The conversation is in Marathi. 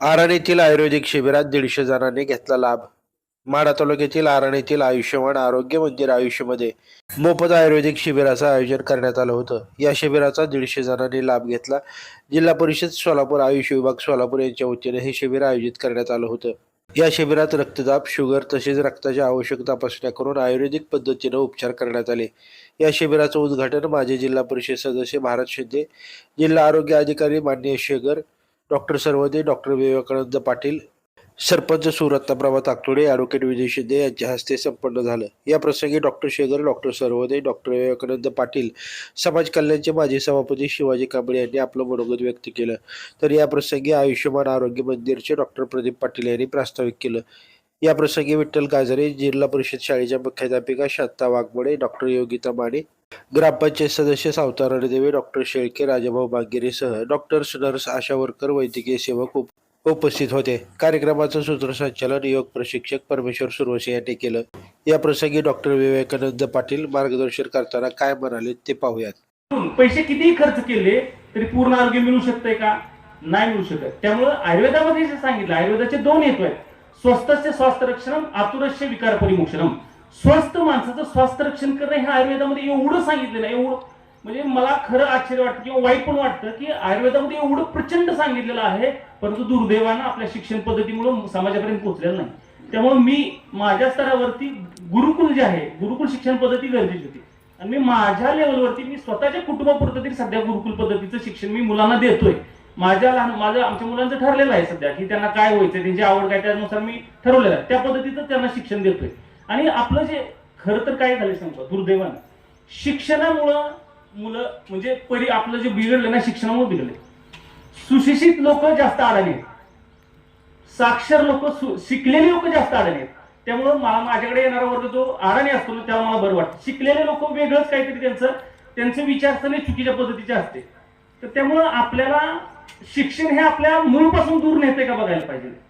आरण येथील आयुर्वेदिक शिबिरात दीडशे जणांनी घेतला लाभ. माढा तालुक्यातील आरण येथील आयुष्यमान आरोग्य मंदिर आयुष्यमध्ये मोफत आयुर्वेदिक शिबिराचं आयोजन करण्यात आलं होतं. या शिबिराचा दीडशे जणांनी लाभ घेतला. जिल्हा परिषद सोलापूर आयुष्य विभाग सोलापूर यांच्या वतीने हे शिबिर आयोजित करण्यात आलं होतं. या शिबिरात रक्तदाब शुगर तसेच रक्ताची आवश्यक तपासण्या करून आयुर्वेदिक पद्धतीनं उपचार करण्यात आले. या शिबिराचं उद्घाटन माजी जिल्हा परिषद सदस्य भारत शिंदे जिल्हा आरोग्य अधिकारी मान्य Shegar doctor Sarvade doctor Vivekanand Patil sarpanch Suratnaprabha Takatode advocate Vijay Shinde यांच्या हस्ते संपन्न झालं. या प्रसंगी doctor Shegar doctor Sarvoday doctor Vivekanand Patil समाज कल्याणचे माजी सभापती शिवाजी कांबळे यांनी आपलं मनोगत व्यक्त केलं. तर या प्रसंगी आयुष्यमान आरोग्य मंदिरचे डॉक्टर प्रदीप पाटील यांनी प्रास्ताविक केलं. या प्रसंगी विठ्ठल गाजरे जिल्हा परिषद शाळेच्या मुख्याध्यापिका शांता वाघमोडे डॉक्टर योगिता माने ग्रामपंचायत सदस्य सावतार देवे डॉक्टर शेळके राजाभाऊ बांगेरेसह डॉक्टर्स नर्स आशा वर्कर वैद्यकीय सेवक उपस्थित होते. कार्यक्रमाचं सूत्रसंचालन योग प्रशिक्षक परमेश्वर सुरवसे यांनी केलं. या प्रसंगी डॉक्टर विवेकानंद पाटील मार्गदर्शन करताना काय म्हणाले ते पाहूयात. पैसे कितीही खर्च केले तरी पूर्ण आरोग्य मिळू शकतंय का? नाही मिळू शकत. त्यामुळं आयुर्वेदामध्ये सांगितलं आयुर्वेदाचे दोन हेतू आहेत. स्वस्तस्य स्वास्थ्य रक्षणम आतुरस्य विकार परिमोक्षणम स्वस्थ माणसाचं स्वास्थ्य रक्षण करणं हे आयुर्वेदामध्ये एवढं सांगितलेलं आहे एवढं. म्हणजे मला खरं आश्चर्य वाटतं किंवा वाईट पण वाटतं की आयुर्वेदामध्ये एवढं प्रचंड सांगितलेलं आहे परंतु दुर्दैवानं आपल्या शिक्षण पद्धतीमुळे समाजापर्यंत पोहोचलेलं नाही. त्यामुळे मी माझ्या स्तरावरती गुरुकुल जे आहे गुरुकुल शिक्षण पद्धती गरजेची होती. आणि मी माझ्या लेवलवरती मी स्वतःच्या कुटुंबापुरतं तरी सध्या गुरुकुल पद्धतीचं शिक्षण मी मुलांना देतोय. माझ्या लहान माझं आमच्या मुलांचं ठरलेलं आहे सध्या की त्यांना काय व्हायचं त्यांची आवड काय त्यानुसार मी ठरवलेलं आहे. त्या पद्धतीचं त्यांना शिक्षण देतोय. आणि आपलं जे खरं तर काय झालं सांगतो दुर्दैवानं शिक्षणामुळं मुलं म्हणजे परी आपलं जे बिघडलं ना शिक्षणामुळे बिघडले सुशिक्षित लोक जास्त अडाणी आहेत. साक्षर लोक शिकलेले लोक जास्त अडाणी आहेत. त्यामुळं मला माझ्याकडे येणारा वर्ग जो अडाणी असतो ना तेव्हा मला बरं वाटतं. शिकलेले लोक वेगळंच काहीतरी त्यांचं त्यांचे विचारसरणी चुकीच्या पद्धतीचे असते. तर त्यामुळं आपल्याला शिक्षण हे आपल्या मूळपासून दूर नेते का बघायला पाहिजे?